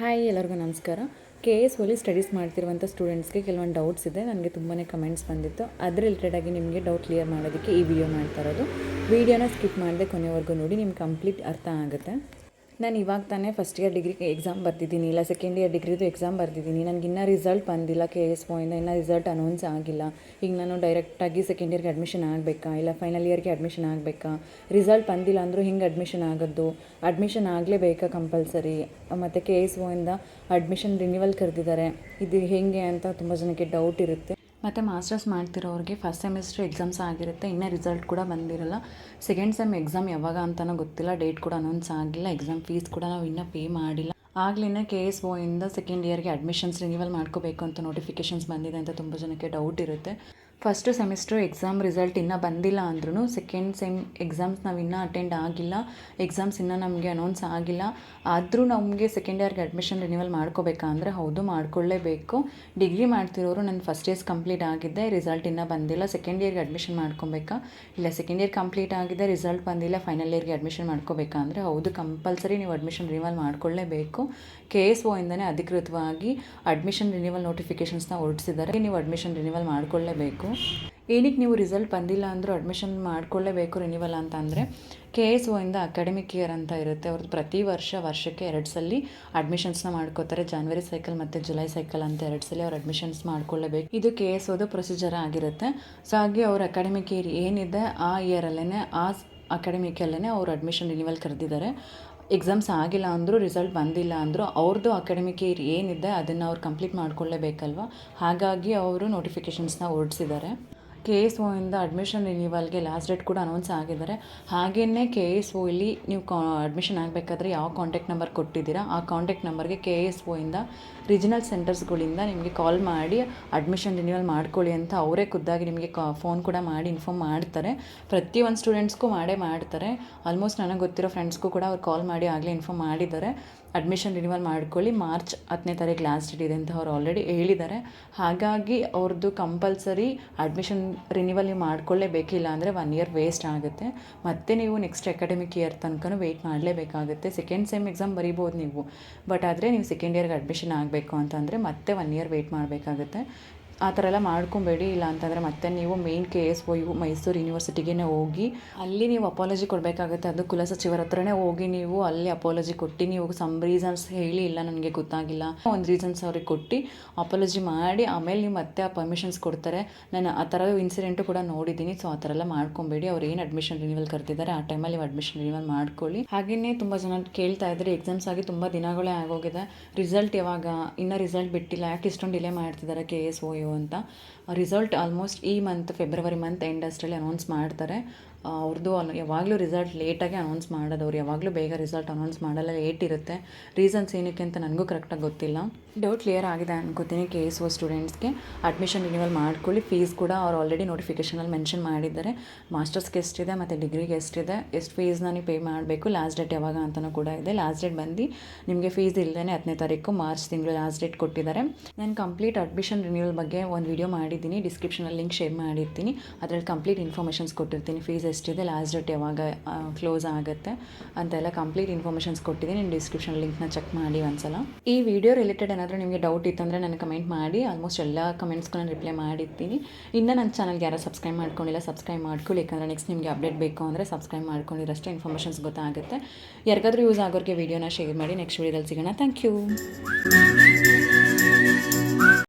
Hi ಎಲ್ಲರಿಗೂ ನಮಸ್ಕಾರ. K S ಓಲಿ ಸ್ಟಡೀಸ್ ಮಾಡ್ತಿರುವಂಥ ಸ್ಟೂಡೆಂಟ್ಸ್ಗೆ ಕೆಲವೊಂದು ಡೌಟ್ಸ್ ಇದೆ. ನನಗೆ ತುಂಬಾ ಕಮೆಂಟ್ಸ್ ಬಂದಿತ್ತು. ಅದ್ರ ರಿಲೇಟೆಡಾಗಿ ನಿಮಗೆ ಡೌಟ್ ಕ್ಲಿಯರ್ ಮಾಡೋದಕ್ಕೆ ಈ ವಿಡಿಯೋ ಮಾಡ್ತಾ ಇರೋದು. ವಿಡಿಯೋನ ಸ್ಕಿಪ್ ಮಾಡಿದೆ ಕೊನೆವರೆಗೂ ನೋಡಿ, ನಿಮ್ಗೆ ಕಂಪ್ಲೀಟ್ ಅರ್ಥ ಆಗುತ್ತೆ. ನಾನು ಇವಾಗ ತಾನೇ ಫಸ್ಟ್ ಇಯರ್ ಡಿಗ್ರಿ ಎಕ್ಸಾಮ್ ಬರ್ತಿದ್ದೀನಿ. ಇಲ್ಲ ಸೆಕೆಂಡ್ ಇಯರ್ ಡಿಗ್ರಿದು ಎಕ್ಸಾಮ್ ಬರ್ತಿದ್ದೀನಿ. ನನಗೆ ಇನ್ನೂ ರಿಸಲ್ಟ್ ಬಂದಿಲ್ಲ ಕೆ ಎಸ್ ಇಂದ. ಇನ್ನೂ ರಿಸಲ್ಟ್ ಅನೌನ್ಸ್ ಆಗಿಲ್ಲ. ಈಗ ನಾನು ಡೈರೆಕ್ಟಾಗಿ ಸೆಕೆಂಡ್ ಇಯರ್ಗೆ ಅಡ್ಮಿಷನ್ ಆಗಬೇಕಾ? ಇಲ್ಲ ಫೈನಲ್ ಇಯರ್ಗೆ ಅಡ್ಮಿಷನ್ ಆಗಬೇಕಾ? ರಿಸಲ್ಟ್ ಬಂದಿಲ್ಲ ಅಂದರೂ ಹಿಂಗೆ ಅಡ್ಮಿಷನ್ ಆಗೋದು? ಅಡ್ಮಿಷನ್ ಆಗಲೇಬೇಕಾ ಕಂಪಲ್ಸರಿ ಮತ್ತು ಕೆ ಎಸ್ ಇಂದ ಅಡ್ಮಿಷನ್ ರಿನ್ಯೂವಲ್ ಕರೆದಿದ್ದಾರೆ. ಇದು ಹೇಗೆ ಅಂತ ತುಂಬ ಜನಕ್ಕೆ ಡೌಟ್ ಇರುತ್ತೆ. ಮತ್ತು ಮಾಸ್ಟರ್ಸ್ ಮಾಡ್ತಿರೋರಿಗೆ ಫಸ್ಟ್ ಸೆಮಿಸ್ಟರ್ ಎಕ್ಸಾಮ್ಸ್ ಆಗಿರುತ್ತೆ, ಇನ್ನೂ ರಿಸಲ್ಟ್ ಕೂಡ ಬಂದಿರಲ್ಲ. ಸೆಕೆಂಡ್ ಸೆಮ್ ಎಕ್ಸಾಮ್ ಯಾವಾಗ ಅಂತಲೂ ಗೊತ್ತಿಲ್ಲ ಡೇಟ್ ಕೂಡ ಅನೌನ್ಸ್ ಆಗಿಲ್ಲ ಎಕ್ಸಾಮ್ ಫೀಸ್ ಕೂಡ ನಾವು ಇನ್ನೂ ಪೇ ಮಾಡಿಲ್ಲ. ಆಗ್ಲಿನ ಕೆ ಎಸ್ ಒ ಇಂದ ಸೆಕೆಂಡ್ ಇಯರ್ಗೆ ಅಡ್ಮಿಷನ್ಸ್ ರಿನ್ಯೂವಲ್ ಮಾಡ್ಕೋಬೇಕು ಅಂತ ನೋಟಿಫಿಕೇಷನ್ಸ್ ಬಂದಿದೆ ಅಂತ ತುಂಬ ಜನಕ್ಕೆ ಡೌಟ್ ಇರುತ್ತೆ. ಫಸ್ಟ್ ಸೆಮಿಸ್ಟರ್ ಎಕ್ಸಾಮ್ ರಿಸಲ್ಟ್ ಇನ್ನೂ ಬಂದಿಲ್ಲ ಅಂದ್ರೂ ಸೆಕೆಂಡ್ ಸೆಮ್ ಎಕ್ಸಾಮ್ಸ್ ನಾವು ಇನ್ನೂ ಅಟೆಂಡ್ ಆಗಿಲ್ಲ. ಎಕ್ಸಾಮ್ಸ್ ಇನ್ನೂ ನಮಗೆ ಅನೌನ್ಸ್ ಆಗಿಲ್ಲ. ಆದರೂ ನಮಗೆ ಸೆಕೆಂಡ್ ಇಯರ್ಗೆ ಅಡ್ಮಿಷನ್ ರಿನ್ಯೂವಲ್ ಮಾಡ್ಕೋಬೇಕಾ ಅಂದರೆ ಹೌದು ಮಾಡ್ಕೊಳ್ಳೇಬೇಕು ಡಿಗ್ರಿ ಮಾಡ್ತಿರೋರು ನನ್ನ ಫಸ್ಟ್ ಇಯರ್ಸ್ ಕಂಪ್ಲೀಟ್ ಆಗಿದ್ದೆ ರಿಸಲ್ಟ್ ಇನ್ನೂ ಬಂದಿಲ್ಲ. ಸೆಕೆಂಡ್ ಇಯರ್ಗೆ ಅಡ್ಮಿಷನ್ ಮಾಡ್ಕೊಬೇಕಾ? ಇಲ್ಲ ಸೆಕೆಂಡ್ ಇಯರ್ ಕಂಪ್ಲೀಟ್ ಆಗಿದೆ ರಿಸಲ್ಟ್ ಬಂದಿಲ್ಲ ಫೈನಲ್ ಇಯರ್ಗೆ ಅಡ್ಮಿಷನ್ ಮಾಡ್ಕೋಬೇಕಾ ಅಂದರೆ ಹೌದು ಕಂಪಲ್ಸರಿ ನೀವು ಅಡ್ಮಿಷನ್ ರಿನ್ಯೂವಲ್ ಮಾಡ್ಕೊಳ್ಳೇಬೇಕು ಕೆ ಎಸ್ ಒ ಇಂದನೇ ಅಧಿಕೃತವಾಗಿ ಅಡ್ಮಿಷನ್ ರಿನ್ಯೂವಲ್ ನೋಟಿಫಿಕೇಷನ್ಸ್ನ ಹೊರಡಿಸಿದ್ದಾರೆ. ನೀವು ಅಡ್ಮಿಷನ್ ರಿನ್ಯೂವಲ್ ಮಾಡ್ಕೊಳ್ಳೇಬೇಕು ಏನಕ್ಕೆ ನೀವು ರಿಸಲ್ಟ್ ಬಂದಿಲ್ಲ ಅಂದರೂ ಅಡ್ಮಿಷನ್ ಮಾಡ್ಕೊಳ್ಳೇಬೇಕು ರಿನಿವಲ್ ಅಂತ ಅಂದರೆ ಕೆ ಎಸ್ ಇಂದ ಅಕಾಡೆಮಿಕ್ ಇಯರ್ ಅಂತ ಇರುತ್ತೆ. ಅವ್ರದ್ದು ಪ್ರತಿ ವರ್ಷ, ವರ್ಷಕ್ಕೆ ಎರಡು ಸಲ ಅಡ್ಮಿಷನ್ಸ್ನ ಮಾಡ್ಕೋತಾರೆ. ಜಾನ್ವರಿ ಸೈಕಲ್ ಮತ್ತು ಜುಲೈ ಸೈಕಲ್ ಅಂತ ಎರಡು ಸಲ ಅವ್ರು ಅಡ್ಮಿಷನ್ಸ್ ಮಾಡ್ಕೊಳ್ಳೇಬೇಕು. ಇದು ಕೆ ಎಸ್ ಓದು ಪ್ರೊಸೀಜರ್ ಆಗಿರುತ್ತೆ. ಸೊ ಹಾಗೆ ಅವ್ರ ಅಕಾಡೆಮಿಕ್ ಇಯರ್ ಏನಿದೆ, ಆ ಇಯರಲ್ಲೇ ಆ ಅಕಾಡೆಮಿಕಲ್ಲೇ ಅವ್ರು ಅಡ್ಮಿಷನ್ ರಿನಿವಲ್ ಕರೆದಿದ್ದಾರೆ. ಎಕ್ಸಾಮ್ಸ್ ಆಗಿಲ್ಲ ಅಂದರೂ ರಿಸಲ್ಟ್ ಬಂದಿಲ್ಲ ಅಂದರೂ ಅವ್ರದ್ದು ಅಕಾಡೆಮಿಕ್ ಇಯರ್ ಏನಿದೆ ಅದನ್ನು ಅವ್ರು ಕಂಪ್ಲೀಟ್ ಮಾಡ್ಕೊಳ್ಳೇಬೇಕಲ್ವ? ಹಾಗಾಗಿ ಅವರು ನೋಟಿಫಿಕೇಷನ್ಸ್ನ ಹೊರಡಿಸಿದ್ದಾರೆ ಕೆ ಎಸ್ ಒ ಇಂದ ಅಡ್ಮಿಷನ್ ರಿನ್ಯೂವಲ್ಗೆ ಲಾಸ್ಟ್ ಡೇಟ್ ಕೂಡ ಅನೌನ್ಸ್ ಆಗಿದ್ದಾರೆ. ಹಾಗೆಯೇ ಕೆ ಎಸ್ ಒ ಇಲ್ಲಿ ನೀವು ಕಾ ಅಡ್ಮಿಷನ್ ಆಗಬೇಕಾದ್ರೆ ಯಾವ ಕಾಂಟ್ಯಾಕ್ಟ್ ನಂಬರ್ ಕೊಟ್ಟಿದ್ದೀರಾ, ಆ ಕಾಂಟ್ಯಾಕ್ಟ್ ನಂಬರ್ಗೆ ಕೆ ಎಸ್ ಒ ಇಂದ ರೀಜನಲ್ ಸೆಂಟರ್ಸ್ಗಳಿಂದ ನಿಮಗೆ ಕಾಲ್ ಮಾಡಿ ಅಡ್ಮಿಷನ್ ರಿನ್ಯೂವಲ್ ಮಾಡ್ಕೊಳ್ಳಿ ಅಂತ ಅವರೇ ಖುದ್ದಾಗಿ ನಿಮಗೆ ಕಾ ಫೋನ್ ಕೂಡ ಮಾಡಿ ಇನ್ಫಾರ್ಮ್ ಮಾಡ್ತಾರೆ. ಪ್ರತಿಯೊಂದು ಸ್ಟೂಡೆಂಟ್ಸ್ಗೂ ಮಾಡೇ ಮಾಡ್ತಾರೆ. ಆಲ್ಮೋಸ್ಟ್ ನನಗೆ ಗೊತ್ತಿರೋ ಫ್ರೆಂಡ್ಸ್ಗೂ ಕೂಡ ಅವ್ರು ಕಾಲ್ ಮಾಡಿ ಆಗಲೇ ಇನ್ಫಾರ್ಮ್ ಮಾಡಿದ್ದಾರೆ. ಅಡ್ಮಿಷನ್ ರಿನಿವಲ್ ಮಾಡ್ಕೊಳ್ಳಿ. ಮಾರ್ಚ್ ಹತ್ತನೇ ತಾರೀಕು ಲಾಸ್ಟ್ ಡೇಟ್ ಇದೆ ಅಂತ ಅವ್ರು ಆಲ್ರೆಡಿ ಹೇಳಿದ್ದಾರೆ. ಹಾಗಾಗಿ ಅವ್ರದ್ದು ಕಂಪಲ್ಸರಿ ಅಡ್ಮಿಷನ್ ರಿನ್ಯೂವಲ್ ನೀವು ಮಾಡ್ಕೊಳ್ಳೇಬೇಕಿಲ್ಲ ಅಂದರೆ ಒನ್ ಇಯರ್ ವೇಸ್ಟ್ ಆಗುತ್ತೆ. ಮತ್ತೆ ನೀವು ನೆಕ್ಸ್ಟ್ ಅಕಾಡೆಮಿಕ್ ಇಯರ್ ತನಕ ವೆಯ್ಟ್ ಮಾಡಲೇಬೇಕಾಗುತ್ತೆ. ಸೆಕೆಂಡ್ ಸೆಮ್ ಎಕ್ಸಾಮ್ ಬರೀಬೋದು ನೀವು. ಬಟ್ ಆದರೆ ನೀವು ಸೆಕೆಂಡ್ ಇಯರ್ಗೆ ಅಡ್ಮಿಷನ್ ಆಗಬೇಕು ಅಂತಂದರೆ ಮತ್ತೆ ಒನ್ ಇಯರ್ ವೆಯ್ಟ್ ಮಾಡಬೇಕಾಗುತ್ತೆ. ಆ ಥರ ಎಲ್ಲ ಮಾಡ್ಕೊಬೇಡಿ, ಇಲ್ಲ ಅಂತಂದರೆ ಮತ್ತೆ ನೀವು main K S O U Mysuru ಯೂನಿವರ್ಸಿಟಿಗೆ ಹೋಗಿ, ಅಲ್ಲಿ ನೀವು ಅಪಾಲಜಿ ಕೊಡಬೇಕಾಗುತ್ತೆ. ಅದು ಕುಲಸಚಿವರ ಹತ್ರನೇ ಹೋಗಿ ನೀವು ಅಲ್ಲಿ ಅಪಾಲಜಿ ಕೊಟ್ಟು, ನೀವು ಸಮ್ ರೀಸನ್ಸ್ ಹೇಳಿ, ಇಲ್ಲ ನನಗೆ ಗೊತ್ತಾಗಿಲ್ಲ, ಒಂದು ರೀಸನ್ಸ್ ಅವ್ರಿಗೆ ಕೊಟ್ಟು ಅಪಾಲಜಿ ಮಾಡಿ, ಆಮೇಲೆ ನೀವು ಮತ್ತೆ ಆ ಪರ್ಮಿಷನ್ಸ್ ಕೊಡ್ತಾರೆ. ನಾನು ಆ ಥರ ಇನ್ಸಿಡೆಂಟು ಕೂಡ ನೋಡಿದ್ದೀನಿ ಸೊ ಆ ಥರ ಎಲ್ಲ ಮಾಡ್ಕೊಬೇಡಿ. ಅವ್ರು ಏನು ಅಡ್ಮಿಷನ್ ರಿನ್ಯೂವಲ್ ಕರ್ತಿದ್ದಾರೆ ಆ ಟೈಮಲ್ಲಿ ನೀವು ಅಡ್ಮಿಷನ್ ರಿನಿವಲ್ ಮಾಡ್ಕೊಳ್ಳಿ. ಹಾಗೆಯೇ ತುಂಬ ಜನ ಕೇಳ್ತಾ ಇದ್ದಾರೆ ಎಕ್ಸಾಮ್ಸ್ ಆಗಿ ತುಂಬ ದಿನಗಳೇ ಆಗೋಗಿದೆ. ರಿಸಲ್ಟ್ ಯಾವಾಗ, ಇನ್ನೂ ರಿಸಲ್ಟ್ ಬಿಟ್ಟಿಲ್ಲ, ಯಾಕೆ ಇಷ್ಟೊಂದು ಡಿಲೇ ಮಾಡ್ತಿದ್ದಾರೆ ಕೆ ಎಸ್ ಒ ಯು ಅಂತ. ರಿಸಲ್ಟ್ ಆಲ್ಮೋಸ್ಟ್ ಈ ಮಂತ್ ಫೆಬ್ರವರಿ ಮಂತ್ ಎಂಡ್ ಅಷ್ಟರಲ್ಲಿ ಅನೌನ್ಸ್ ಮಾಡ್ತಾರೆ. ಅವ್ರದ್ದು ಅನ್ ಯಾವಾಗಲೂ ರಿಸಲ್ಟ್ ಲೇಟಾಗಿ ಅನೌನ್ಸ್ ಮಾಡೋದು ಅವ್ರು. ಯಾವಾಗಲೂ ಬೇಗ ರಿಸಲ್ಟ್ ಅನೌನ್ಸ್ ಮಾಡಲ್ಲ ಲೇಟ್ ಇರುತ್ತೆ. ರೀಸನ್ಸ್ ಏನಕ್ಕೆ ಅಂತ ನನಗೂ ಕರೆಕ್ಟಾಗಿ ಗೊತ್ತಿಲ್ಲ. ಡೌಟ್ ಕ್ಲಿಯರ್ ಆಗಿದೆ ಅನ್ಕೋತೀನಿ ಕೆ ಎಸ್ ಒ ಸ್ಟೂಡೆಂಟ್ಸ್ಗೆ ಅಡ್ಮಿಷನ್ ರಿನ್ಯೂವಲ್ ಮಾಡ್ಕೊಳ್ಳಿ. ಫೀಸ್ ಕೂಡ ಅವ್ರು ಆಲ್ರೆಡಿ ನೋಟಿಫಿಕೇಷನಲ್ಲಿ ಮೆನ್ಷನ್ ಮಾಡಿದ್ದಾರೆ. ಮಾಸ್ಟರ್ಸ್ಗೆ ಎಷ್ಟಿದೆ ಮತ್ತು ಡಿಗ್ರಿಗೆ ಎಷ್ಟಿದೆ? ಎಷ್ಟು ಫೀಸ್ನ ನೀವು ಪೇ ಮಾಡಬೇಕು? ಲಾಸ್ಟ್ ಡೇಟ್ ಯಾವಾಗ ಅಂತಲೂ ಕೂಡ ಇದೆ. ಲಾಸ್ಟ್ ಡೇಟ್ ಬಂದು ನಿಮಗೆ ಫೀಸ್ ಇಲ್ಲದೇ ಹತ್ತನೇ ತಾರೀಕು, ಮಾರ್ಚ್ ತಿಂಗಳು ಲಾಸ್ಟ್ ಡೇಟ್ ಕೊಟ್ಟಿದ್ದಾರೆ. ನಾನು ಕಂಪ್ಲೀಟ್ ಅಡ್ಮಿಷನ್ ರಿನ್ಯೂವಲ್ ಬಗ್ಗೆ ಒಂದು ವಿಡಿಯೋ ಮಾಡಿದ್ದೀನಿ. ಡಿಸ್ಕ್ರಿಪ್ಷನಲ್ಲಿ ಲಿಂಕ್ ಶೇರ್ ಮಾಡಿರ್ತೀನಿ. ಅದರಲ್ಲಿ ಕಂಪ್ಲೀಟ್ ಇನ್ಫಾರ್ಮೇಷನ್ಸ್ ಕೊಟ್ಟಿರ್ತೀನಿ. ಫೀಸ್ ಎಷ್ಟಿದೆ ಲಾಸ್ಟ್ ಡೇಟ್ ಯಾವಾಗ ಕ್ಲೋಸ್ ಆಗುತ್ತೆ ಅಂತೆಲ್ಲ ಕಂಪ್ಲೀಟ್ ಇನ್ಫಾರ್ಮೇಷನ್ಸ್ ಕೊಟ್ಟಿದ್ದೀನಿ. ನಿಮ್ಮ ಡಿಸ್ಕ್ರಿಪ್ಷನ್ ಲಿಂಕ್ನ ಚೆಕ್ ಮಾಡಿ ಒಂದ್ಸಲ. ಈ ವಿಡಿಯೋ ರಿಲೇಟೆಡ್ ಏನಾದರೂ ನಿಮಗೆ ಡೌಟ್ ಇತ್ತಂದರೆ ನನಗೆ ಕಮೆಂಟ್ ಮಾಡಿ. ಆಲ್ಮೋಸ್ಟ್ ಎಲ್ಲ ಕಮೆಂಟ್ಸ್ಗಳನ್ನ ನಾನು ರಿಪ್ಲೈ ಮಾಡಿರ್ತೀನಿ. ಇನ್ನೂ ನನ್ನ ಚಾನಲ್ಗೆ ಯಾರು ಸಬ್ಸ್ಕ್ರೈಬ್ ಮಾಡ್ಕೊಂಡಿಲ್ಲ ಸಬ್ಸ್ಕ್ರೈಬ್ ಮಾಡ್ಕೊಳ್ಳಿ. ಯಾಕಂದರೆ ನೆಕ್ಸ್ಟ್ ನಿಮಗೆ ಅಪ್ಡೇಟ್ ಬೇಕು ಅಂದರೆ ಸಬ್ಸ್ಕ್ರೈಬ್ ಮಾಡ್ಕೊಂಡಿರಷ್ಟೇ ಇನ್ಫಾರ್ಮೇಷನ್ಸ್ ಗೊತ್ತಾಗುತ್ತೆ. ಯಾರಿಗಾದರೂ ಯೂಸ್ ಆಗೋರಿಗೆ ವೀಡಿಯೋನ ಶೇರ್ ಮಾಡಿ. ನೆಕ್ಸ್ಟ್ ವೀಡಿಯೋದಲ್ಲಿ ಸಿಗೋಣ. Thank you